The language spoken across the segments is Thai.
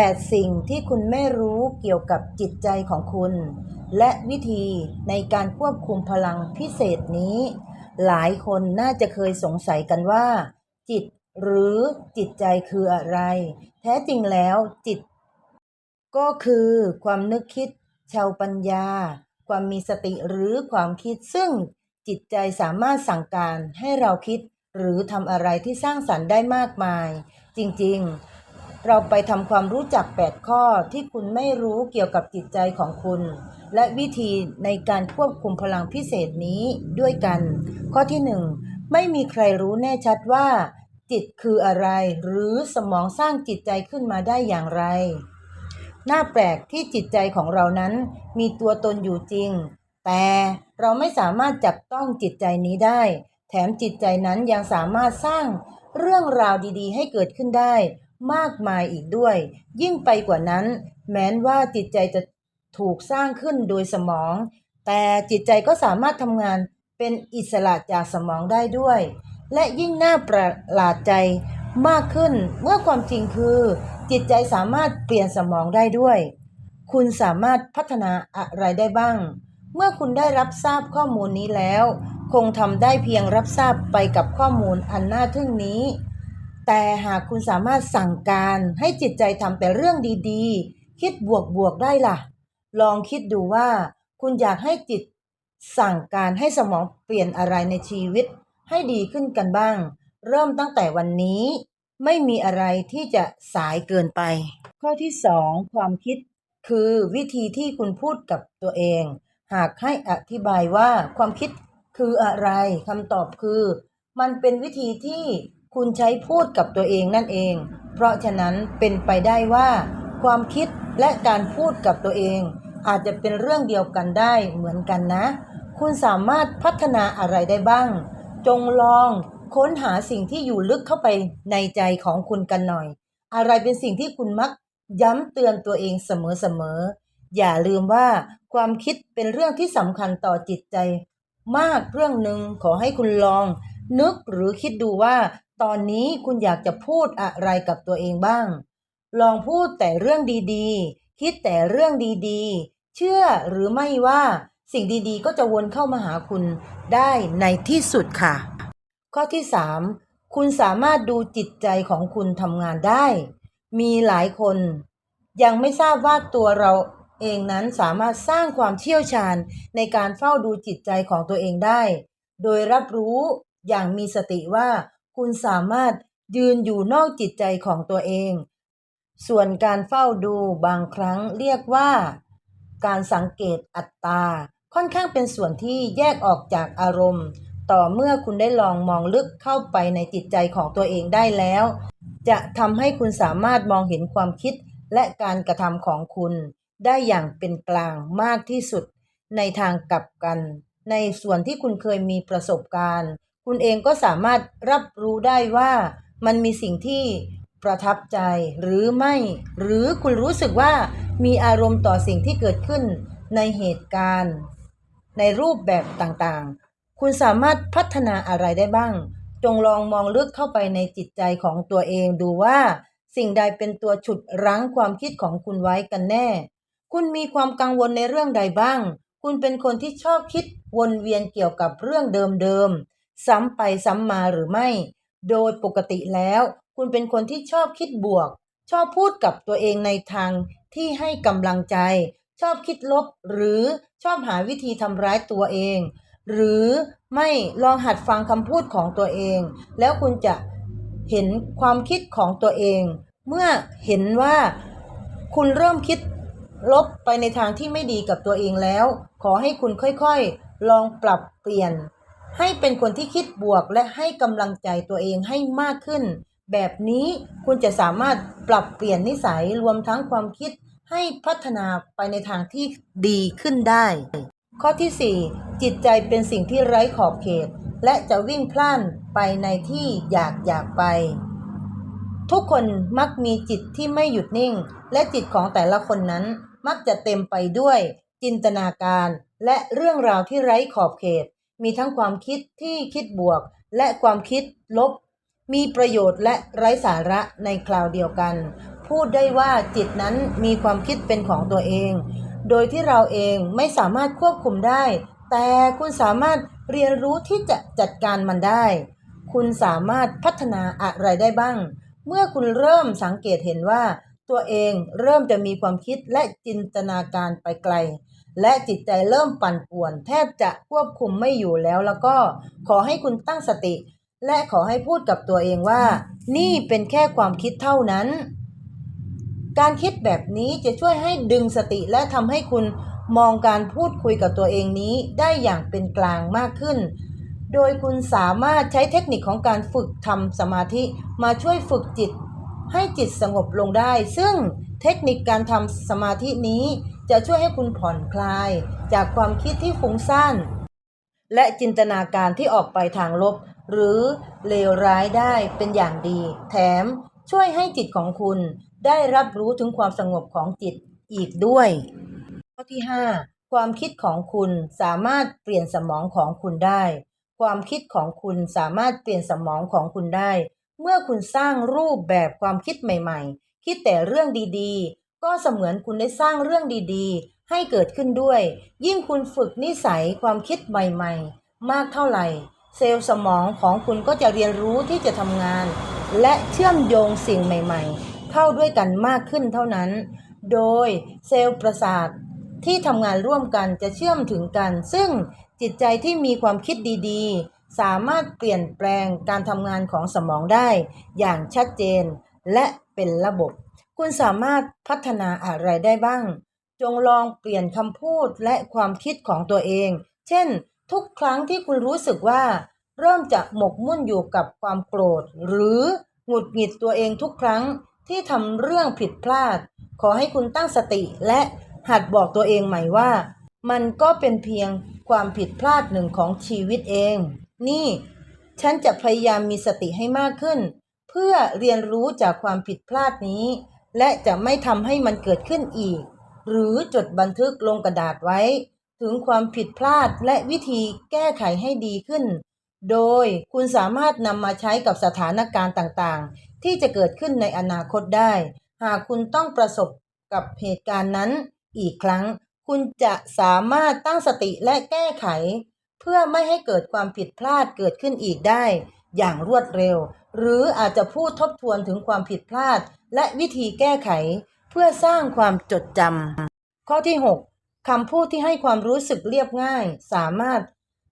8 สิ่งที่คุณไม่รู้เกี่ยวกับจิตใจของคุณ และวิธีในการควบคุมพลังพิเศษนี้ หลายคนน่าจะเคยสงสัยกันว่า จิตหรือจิตใจคืออะไร แท้จริงแล้วจิต ก็คือความนึกคิดชาวปัญญา ความมีสติหรือความคิดซึ่งจิตใจสามารถสั่งการให้เราคิดหรือทำอะไรที่สร้างสรรค์ได้มากมาย จริงๆ เราไปทำความรู้จัก 8 ข้อที่คุณไม่รู้เกี่ยวกับจิตใจของคุณ และวิธีในการควบคุมพลังพิเศษนี้ด้วยกัน ข้อที่ 1 ไม่มีใครรู้แน่ชัดว่า จิตคืออะไร หรือสมองสร้างจิตใจขึ้นมาได้อย่างไร น่าแปลกที่จิตใจของเรานั้น มีตัวตนอยู่จริง แต่เราไม่สามารถจับต้องจิตใจนี้ได้ แถมจิตใจนั้นยังสามารถสร้างเรื่องราวดีๆ ให้เกิดขึ้นได้ มากมายอีกด้วย ยิ่งไปกว่านั้น แม้นว่าจิตใจจะถูกสร้างขึ้นโดยสมอง แต่จิตใจก็สามารถทำงานเป็นอิสระจากสมองได้ด้วย และยิ่งน่าประหลาดใจมากขึ้นเมื่อความจริงคือ จิตใจสามารถเปลี่ยนสมองได้ด้วย คุณสามารถพัฒนาอะไรได้บ้าง เมื่อคุณได้รับทราบข้อมูลนี้แล้ว คงทำได้เพียงรับทราบไปกับข้อมูลอันน่าทึ่งนี้ แต่หากคุณสามารถสั่งการให้จิตใจทำแต่เรื่องดีๆ คิดบวกๆได้ล่ะ ลองคิดดูว่า คุณอยากให้จิตสั่งการให้สมองเปลี่ยนอะไรในชีวิต ให้ดีขึ้นกันบ้าง เริ่มตั้งแต่วันนี้ ไม่มีอะไรที่จะสายเกินไป ข้อที่2ความคิด คือวิธีที่คุณพูดกับตัวเอง หากให้อธิบายว่าความคิดคืออะไรคำตอบคือ มันเป็นวิธีที่ คุณใช้พูดกับตัวเองนั่นเอง เพราะฉะนั้นเป็นไปได้ว่า ความคิดและการพูดกับตัวเอง อาจจะเป็นเรื่องเดียวกันได้เหมือนกันนะ คุณสามารถพัฒนาอะไรได้บ้าง จงลองค้นหาสิ่งที่อยู่ลึกเข้าไปในใจของคุณกันหน่อย อะไรเป็นสิ่งที่คุณมักย้ำเตือนตัวเองเสมอๆ อย่าลืมว่าความคิดเป็นเรื่องที่สำคัญต่อจิตใจ มากเรื่องหนึ่งขอให้คุณลอง นึกหรือคิดดูว่า ตอนนี้คุณอยากจะพูดอะไรกับตัวเองบ้าง ลองพูดแต่เรื่องดีๆ คิดแต่เรื่องดีๆ เชื่อหรือไม่ว่าสิ่งดีๆ ก็จะวนเข้ามาหาคุณได้ในที่สุดค่ะ ข้อที่ 3 คุณสามารถดูจิตใจของคุณทำงานได้ มีหลายคน ยังไม่ทราบว่าตัวเราเองนั้นสามารถสร้างความเชี่ยวชาญในการเฝ้าดูจิตใจของตัวเองได้ โดยรับรู้ อย่างมีสติว่าคุณสามารถยืนอยู่นอกจิตใจของตัวเอง ส่วนการเฝ้าดูบางครั้งเรียกว่า การสังเกตอัตตา ค่อนข้างเป็นส่วนที่แยกออกจากอารมณ์ ต่อเมื่อคุณได้ลองมองลึกเข้าไปในจิตใจของตัวเองได้แล้ว จะทำให้คุณสามารถมองเห็นความคิดและการกระทำของคุณ ได้อย่างเป็นกลางมากที่สุด ในทางกลับกัน ในส่วนที่คุณเคยมีประสบการณ์ คุณเองก็สามารถรับรู้ได้ว่ามันมีสิ่งที่ประทับใจหรือไม่ หรือคุณรู้สึกว่ามีอารมณ์ต่อสิ่งที่เกิดขึ้นในเหตุการณ์ ในรูปแบบต่างๆ คุณสามารถพัฒนาอะไรได้บ้าง จงลองมองลึกเข้าไปในจิตใจของตัวเองดูว่า สิ่งใดเป็นตัวฉุดรั้งความคิดของคุณไว้กันแน่ คุณมีความกังวลในเรื่องใดบ้าง คุณเป็นคนที่ชอบคิดวนเวียนเกี่ยวกับเรื่องเดิมๆ ซ้ำไปซ้ำมาหรือไม่ โดยปกติแล้ว คุณเป็นคนที่ชอบคิดบวก ชอบพูดกับตัวเองในทางที่ให้กำลังใจ ชอบคิดลบหรือชอบหาวิธีทำร้ายตัวเอง หรือไม่ลองหัดฟังคำพูดของตัวเอง แล้วคุณจะเห็นความคิดของตัวเอง เมื่อเห็นว่าคุณเริ่มคิดลบไปในทางที่ไม่ดีกับตัวเองแล้ว ขอให้คุณค่อยๆ ลองปรับเปลี่ยน ให้เป็นคนที่คิดบวกและให้กำลังใจตัวเองให้มากขึ้น แบบนี้คุณจะสามารถปรับเปลี่ยนนิสัยรวมทั้งความคิดให้พัฒนาไปในทางที่ดีขึ้นได้ ข้อที่ 4 จิตใจเป็นสิ่งที่ไร้ขอบเขต และจะวิ่งพล่านไปในที่อยากอยากไป ทุกคนมักมีจิตที่ไม่หยุดนิ่ง และจิตของแต่ละคนนั้นมักจะเต็มไปด้วย จินตนาการ และเรื่องราวที่ไร้ขอบเขต มีทั้งความคิดที่คิดบวก และความคิดลบ มีประโยชน์และไร้สาระในคราวเดียวกัน พูดได้ว่าจิตนั้นมีความคิดเป็นของตัวเอง โดยที่เราเองไม่สามารถควบคุมได้ แต่คุณสามารถเรียนรู้ที่จะจัดการมันได้ คุณสามารถพัฒนาอะไรได้บ้าง เมื่อคุณเริ่มสังเกตเห็นว่า ตัวเองเริ่มจะมีความคิดและจินตนาการไปไกล และจิตใจเริ่มปั่นป่วน แทบจะควบคุมไม่อยู่แล้ว แล้วก็ขอให้คุณตั้งสติ และขอให้พูดกับตัวเองว่า นี่เป็นแค่ความคิดเท่านั้น การคิดแบบนี้จะช่วยให้ดึงสติและทำให้คุณมองการพูดคุยกับตัวเองนี้ได้อย่างเป็นกลางมากขึ้น โดยคุณสามารถใช้เทคนิคของการฝึกทำสมาธิมาช่วยฝึกจิต ให้จิตสงบลงได้ ซึ่งเทคนิคการทำสมาธินี้จะช่วยให้คุณผ่อนคลาย จากความคิดที่ฟุ้งซ่านและจินตนาการที่ออกไปทางลบ หรือเลวร้ายได้เป็นอย่างดี แถมช่วยให้จิตของคุณได้รับรู้ถึงความสงบของจิตอีกด้วย ข้อที่ 5 ความคิดของคุณสามารถเปลี่ยนสมองของคุณได้ ความคิดของคุณสามารถเปลี่ยนสมองของคุณได้ เมื่อคุณสร้างรูปแบบความคิดใหม่ ๆ คิดแต่เรื่องดีๆ ก็เสมือนคุณได้สร้างเรื่องดีๆ ให้เกิดขึ้นด้วย ยิ่งคุณฝึกนิสัยความคิดใหม่ๆ มากเท่าไหร่ เซลล์สมองของคุณก็จะเรียนรู้ที่จะทำงาน และเชื่อมโยงสิ่งใหม่ๆ เข้าด้วยกันมากขึ้นเท่านั้น โดยเซลล์ประสาทที่ทำงานร่วมกันจะเชื่อมถึงกัน ซึ่งจิตใจที่มีความคิดดีๆ สามารถเปลี่ยนแปลงการทำงานของสมองได้ อย่างชัดเจน และเป็นระบบ คุณสามารถพัฒนาอะไรได้บ้าง จงลองเปลี่ยนคำพูดและความคิดของตัวเอง เช่น ทุกครั้งที่คุณรู้สึกว่า เริ่มจะหมกมุ่นอยู่กับความโกรธ หรือหงุดหงิดตัวเองทุกครั้งที่ทำเรื่องผิดพลาด ขอให้คุณตั้งสติและหัดบอกตัวเองใหม่ว่า มันก็เป็นเพียงความผิดพลาดหนึ่งของชีวิตเอง นี่ ฉันจะพยายามมีสติให้มากขึ้น เพื่อเรียนรู้จากความผิดพลาดนี้ และจะไม่ทำให้มันเกิดขึ้นอีก หรือจดบันทึกลงกระดาษไว้ ถึงความผิดพลาดและวิธีแก้ไขให้ดีขึ้น โดยคุณสามารถนำมาใช้กับสถานการณ์ต่างๆ ที่จะเกิดขึ้นในอนาคตได้ หากคุณต้องประสบกับเหตุการณ์นั้น อีกครั้ง คุณจะสามารถตั้งสติและแก้ไข เพื่อไม่ให้เกิดความผิดพลาดเกิดขึ้นอีกได้ อย่างรวดเร็ว หรืออาจจะพูดทบทวนถึงความผิดพลาด และวิธีแก้ไขเพื่อสร้างความจดจำข้อที่ 6 คำพูดที่ให้ความรู้สึกเรียบง่าย สามารถ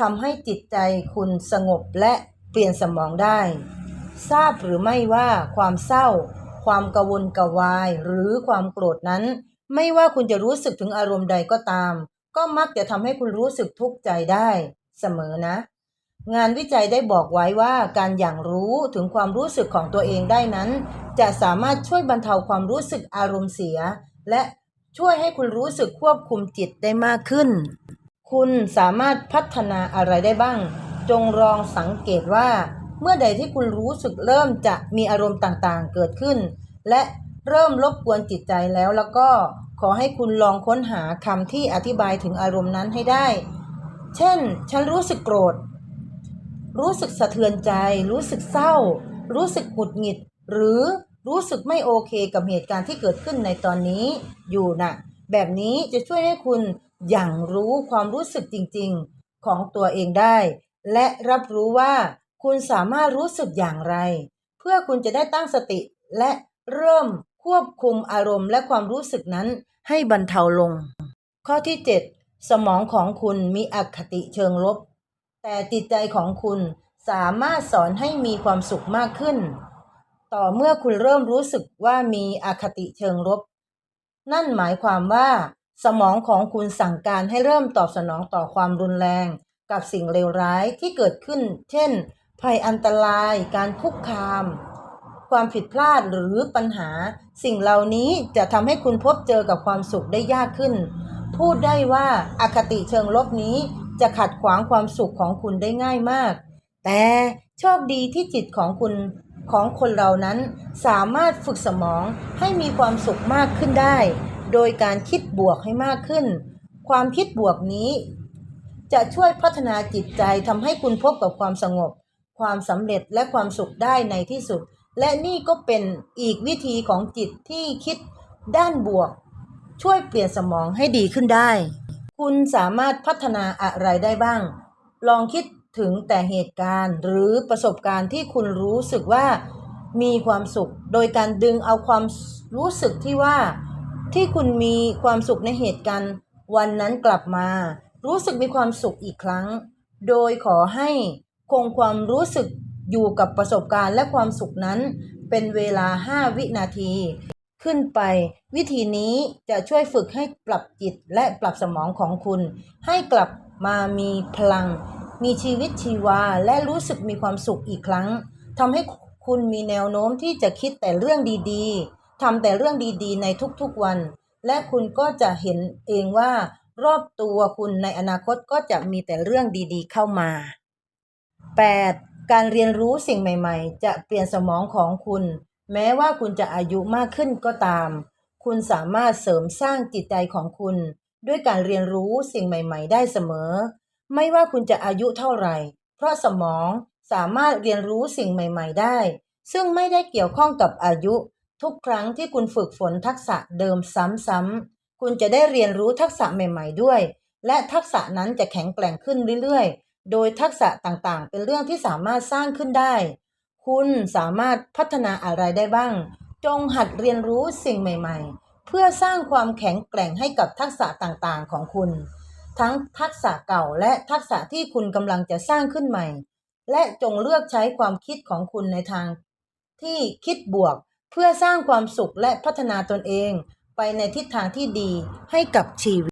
ทำให้จิตใจคุณสงบและเปลี่ยนสมองได้ ทราบหรือไม่ว่าความเศร้า ความกังวลกวาย หรือความโกรธนั้น ไม่ว่าคุณจะรู้สึกถึงอารมณ์ใดก็ตาม ก็มักจะทำให้คุณรู้สึกทุกข์ใจได้ เสมอนะ งานวิจัยได้บอกไว้ว่าการอย่างรู้ถึงความรู้สึกของตัวเองได้นั้น จะสามารถช่วยบรรเทาความรู้สึกอารมณ์เสีย และช่วยให้คุณรู้สึกควบคุมจิตได้มากขึ้น คุณสามารถพัฒนาอะไรได้บ้าง จงลองสังเกตว่า เมื่อใดที่คุณรู้สึกเริ่มจะมีอารมณ์ต่างๆ เกิดขึ้น และเริ่มรบกวนจิตใจแล้วแล้วก็ขอให้คุณลองค้นหาคำที่อธิบายถึงอารมณ์นั้นให้ได้ เช่น ฉันรู้สึกโกรธ รู้สึกสะเทือนใจ รู้สึกเศร้า รู้สึกหงุดหงิด หรือรู้สึกไม่โอเคกับเหตุการณ์ที่เกิดขึ้นในตอนนี้อยู่นะแบบนี้จะช่วยให้คุณอย่างรู้ความรู้สึกจริงๆของตัวเองได้ และรับรู้ว่าคุณสามารถรู้สึกอย่างไร เพื่อคุณจะได้ตั้งสติและเริ่มควบคุมอารมณ์และความรู้สึกนั้นให้บรรเทาลง ข้อที่ 7 สมองของคุณมีอคติเชิงลบ แต่จิตใจของคุณสามารถสอนให้มีความสุขมากขึ้น ต่อเมื่อคุณเริ่มรู้สึกว่ามีอคติเชิงลบ นั่นหมายความว่า สมองของคุณสั่งการให้เริ่มตอบสนองต่อความรุนแรง กับสิ่งเลวร้ายที่เกิดขึ้น เช่น ภัยอันตราย การคุกคาม ความผิดพลาดหรือปัญหา สิ่งเหล่านี้จะทำให้คุณพบเจอกับความสุขได้ยากขึ้น พูดได้ว่าอาคติเชิงลบนี้ จะขัดขวางความสุขของคุณได้ง่ายมาก แต่โชคดีที่จิตของคุณของคนเรานั้นสามารถฝึกสมองให้มีความสุขมากขึ้นได้ โดยการคิดบวกให้มากขึ้น ความคิดบวกนี้ จะช่วยพัฒนาจิตใจทำให้คุณพบกับความสงบ ความสำเร็จและความสุขได้ในที่สุด และนี่ก็เป็นอีกวิธีของจิตที่คิดด้านบวก ช่วยเปลี่ยนสมองให้ดีขึ้นได้ คุณสามารถพัฒนาอะไรได้บ้าง ลองคิดถึงแต่เหตุการณ์หรือประสบการณ์ที่คุณรู้สึกว่ามีความสุข โดยการดึงเอาความรู้สึกที่ว่า ที่คุณมีความสุขในเหตุการณ์ วันนั้นกลับมา รู้สึกมีความสุขอีกครั้ง โดยขอให้คงความรู้สึกอยู่กับประสบการณ์และความสุขนั้นเป็นเวลา 5 วินาที ขึ้นไป วิธีนี้จะช่วยฝึกให้ปรับจิตและปรับสมองของคุณ ให้กลับมามีพลัง มีชีวิตชีวาและรู้สึกมีความสุขอีกครั้งทำให้คุณมีแนวโน้มที่จะคิดแต่เรื่องดีๆทำแต่เรื่องดีๆ ในทุกๆวัน และคุณก็จะเห็นเองว่ารอบตัวคุณในอนาคตก็จะมีแต่เรื่องดีๆ เข้ามา 8. การเรียนรู้สิ่งใหม่ ๆ จะเปลี่ยนสมองของคุณ แม้ว่าคุณจะอายุมากขึ้นก็ตาม คุณสามารถเสริมสร้างจิตใจของคุณ ด้วยการเรียนรู้สิ่งใหม่ ๆ ได้เสมอ ไม่ว่าคุณจะอายุเท่าไหร่ เพราะสมองสามารถเรียนรู้สิ่งใหม่ ๆ ได้ ซึ่งไม่ได้เกี่ยวข้องกับอายุ ทุกครั้งที่คุณฝึกฝนทักษะเดิมซ้ำๆ คุณจะได้เรียนรู้ทักษะใหม่ ๆ ด้วย และทักษะนั้นจะแข็งแกร่งขึ้นเรื่อยๆ โดยทักษะต่างๆ เป็นเรื่องที่สามารถสร้างขึ้นได้ คุณสามารถพัฒนาอะไรได้บ้าง จงหัดเรียนรู้สิ่งใหม่ ๆ เพื่อสร้างความแข็งแกร่งให้กับทักษะต่างๆ ของคุณ ทั้งทักษะเก่าและทักษะที่คุณกำลังจะสร้างขึ้นใหม่ และจงเลือกใช้ความคิดของคุณในทาง ที่คิดบวก เพื่อสร้างความสุขและพัฒนาตนเอง ไปในทิศทางที่ดีให้กับชีวิต